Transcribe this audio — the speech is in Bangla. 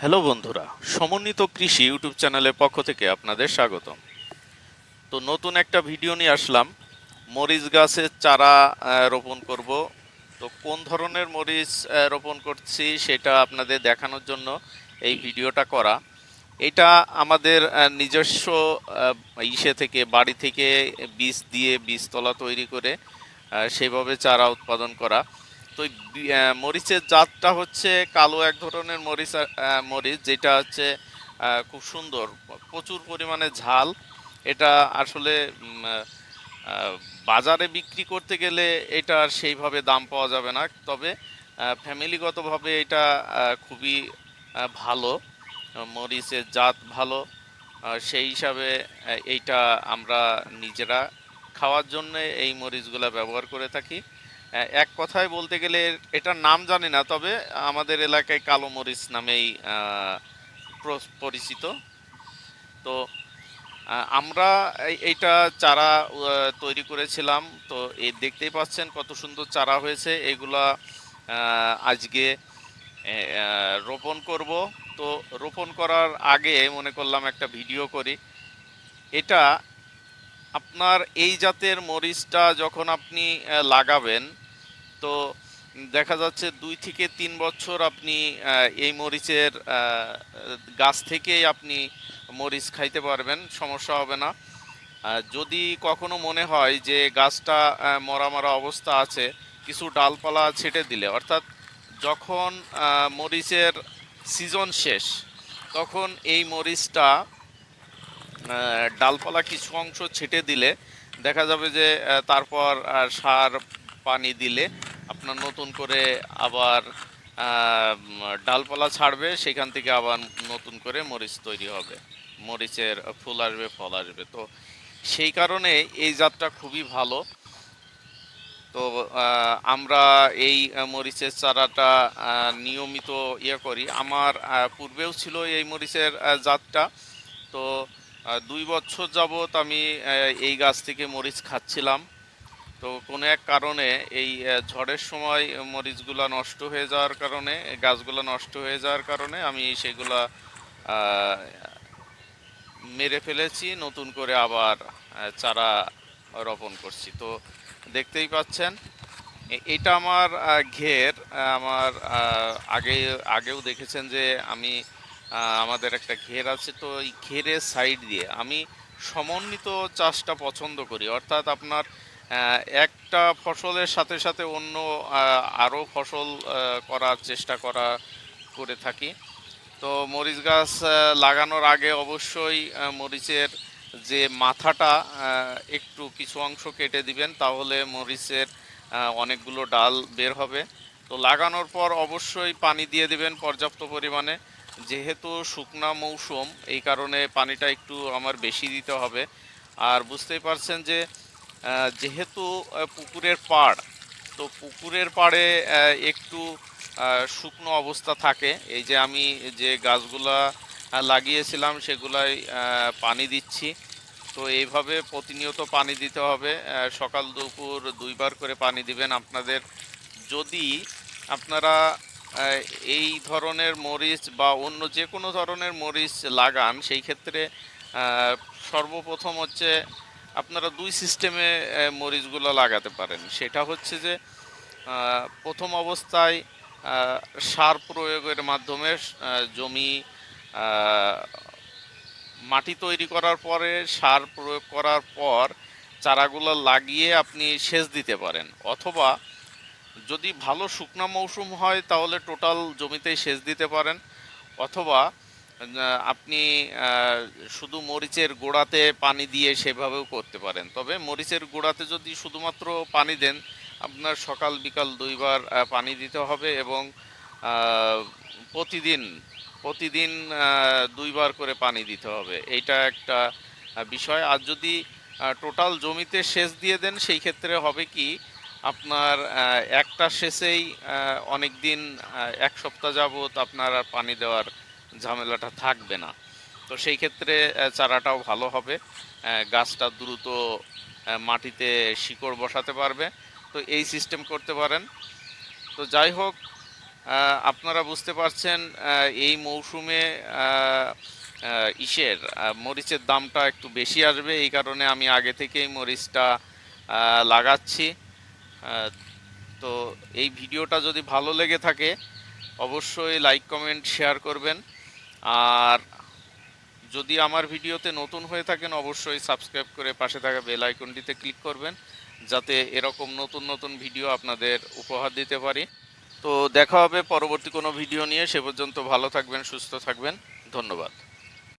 হ্যালো বন্ধুরা, সমন্বিত কৃষি ইউটিউব চ্যানেলের পক্ষ থেকে আপনাদের স্বাগতম। তো নতুন একটা ভিডিও নিয়ে আসলাম। মরিচ গাছের চারা রোপণ করব। তো কোন ধরনের মরিচ রোপণ করছি সেটা আপনাদের দেখানোর জন্য এই ভিডিওটা করা। এটা আমাদের নিজস্ব ইসে থেকে, বাড়ি থেকে বীজ দিয়ে বীজতলা তৈরি করে সেভাবে চারা উৎপাদন করা। তো মরিচের জাতটা হচ্ছে কালো এক ধরনের মরিচ মরিচ, যেটা হচ্ছে খুব সুন্দর, প্রচুর পরিমাণে ঝাল। এটা আসলে বাজারে বিক্রি করতে গেলে এটা আর সেইভাবে দাম পাওয়া যাবে না। তবে ফ্যামিলিগতভাবে এটা খুবই ভালো, মরিচের জাত ভালো। সেই হিসাবে এইটা আমরা নিজেরা খাওয়ার জন্য এই মরিচগুলো ব্যবহার করে থাকি। এক কথায় বলতে গেলে এটার নাম জানি না, তবে আমাদের এলাকায় কালো মরিচ নামেই প্র- পরিচিত। তো আমরা এই- এইটা চারা তৈরি করেছিলাম। তো এই দেখতেই পাচ্ছেন কত সুন্দর চারা হয়েছে। এগুলা আজকে রোপণ করব। তো রোপণ করার আগে মনে করলাম একটা ভিডিও করি। এটা আপনার এই জাতের মরিচটা যখন আপনি লাগাবেন তো দেখা যাচ্ছে দুই থেকে তিন বছর আপনি এই মরিচের গাছ থেকেই আপনি মরিচ খাইতে পারবেন, সমস্যা হবে না। যদি কখনো মনে হয় যে গাছটা মরা মরা অবস্থা আছে, কিছু ডালপালা ছেটে দিলে, অর্থাৎ যখন মরিচের সিজন শেষ, তখন এই মরিচটা ডালপালা কিছু অংশ ছেটে দিলে, দেখা যাবে যে তারপর সার, পানি দিলে আপনার নতুন করে আবার ডালপালা ছাড়বে, সেখান থেকে আবার নতুন করে মরিচ তৈরি হবে। মরিচের ফুল আসবে, ফল আসবে। তো সেই কারণে এই জাতটা খুবই ভালো। তো আমরা এই মরিচের চারাটা নিয়মিত ইয়ে করি। আমার পূর্বেও ছিল এই মরিচের জাতটা। তো দুই বছর যাবত আমি এই গাছ থেকে মরিচ খাচ্ছিলাম। তো কোনো এক কারণে এই ঝড়ের সময় মরিচগুলা নষ্ট হয়ে যাওয়ার কারণে, গাছগুলো নষ্ট হয়ে যাওয়ার কারণে আমি সেগুলা মেরে ফেলেছি, নতুন করে আবার চারা রোপণ করছি। তো দেখতেই পাচ্ছেন এটা আমার ঘের আমার আগে, আগেও দেখেছেন যে আমি আমাদের একটা ঘের আছে, তো এই ঘেরের সাইড দিয়ে আমি সমন্বিত চাষটা পছন্দ করি। অর্থাৎ আপনার একটা ফসলের সাথে সাথে অন্য আরও ফসল করার চেষ্টা করা, করে থাকি। তো মরিচ গাছ লাগানোর আগে অবশ্যই মরিচের যে মাথাটা একটু কিছু অংশ কেটে দিবেন, তাহলে মরিচের অনেকগুলো ডাল বের হবে। তো লাগানোর পর অবশ্যই পানি দিয়ে দিবেন পর্যাপ্ত পরিমাণে। যেহেতু শুকনা মৌসুম, এই কারণে পানিটা একটু আমার বেশি দিতে হবে। আর বুঝতেই পারছেন যে যেহেতু পুকুরের পাড়, তো পুকুরের পাড়ে একটু শুকনো অবস্থা থাকে। এই যে আমি যে গাছগুলা লাগিয়েছিলাম সেগুলাই পানি দিচ্ছি। তো এইভাবে প্রতিনিয়ত পানি দিতে হবে। সকাল দুপুর দুইবার করে পানি দিবেন আপনাদের। যদি আপনারা এই ধরনের মরিচ বা অন্য যে কোনো ধরনের মরিচ লাগান, সেই ক্ষেত্রে সর্বপ্রথম হচ্ছে আপনারা দুই সিস্টেমে মরিচগুলো লাগাতে পারেন। সেটা হচ্ছে যে প্রথম অবস্থায় সার প্রয়োগের মাধ্যমে জমি মাটি তৈরি করার পরে, সার প্রয়োগ করার পর, চারাগুলো লাগিয়ে আপনি সেচ দিতে পারেন। অথবা, যদি ভালো শুকনা মৌসুম হয়, তাহলে টোটাল জমিতেই সেচ দিতে পারেন। অথবা আপনি শুধু মরিচের গোড়াতে পানি দিয়ে সেভাবেও করতে পারেন। তবে মরিচের গোড়াতে যদি শুধুমাত্র পানি দেন, আপনার সকাল, বিকাল দুইবার পানি দিতে হবে এবং প্রতিদিন প্রতিদিন দুইবার করে পানি দিতে হবে। এইটা একটা বিষয়। আর যদি টোটাল জমিতে সেচ দিয়ে দেন, সেই ক্ষেত্রে হবে কি, আপনার একটা সেচেই অনেক দিন এক সপ্তাহ যাবত আপনার পানি দেওয়ার ঝামেলাটা থাকবে না। তো সেই ক্ষেত্রে চারাটাও ভালো হবে। গাছটা দ্রুত মাটিতে শিকড় বসাতে পারবে। তো এই সিস্টেম করতে পারেন। তো যাই হোক আপনারা বুঝতে পারছেন এই মৌসুমে ইসের মরিচের দামটা একটু বেশি আসবে। এই কারণে আমি আগে থেকেই মরিচটা লাগাচ্ছি। তো এই ভিডিওটা যদি ভালো লেগে থাকে, অবশ্যই লাইক কমেন্ট শেয়ার করবেন। আর যদি আমার ভিডিওতে নতুন হয়ে থাকেন, অবশ্যই সাবস্ক্রাইব করে পাশে থাকা বেল আইকনটিতে ক্লিক করবেন, যাতে এরকম নতুন নতুন ভিডিও আপনাদের উপহার দিতে পারি। তো দেখা হবে পরবর্তী কোনো ভিডিও নিয়ে। সে পর্যন্ত ভালো থাকবেন, সুস্থ থাকবেন। ধন্যবাদ।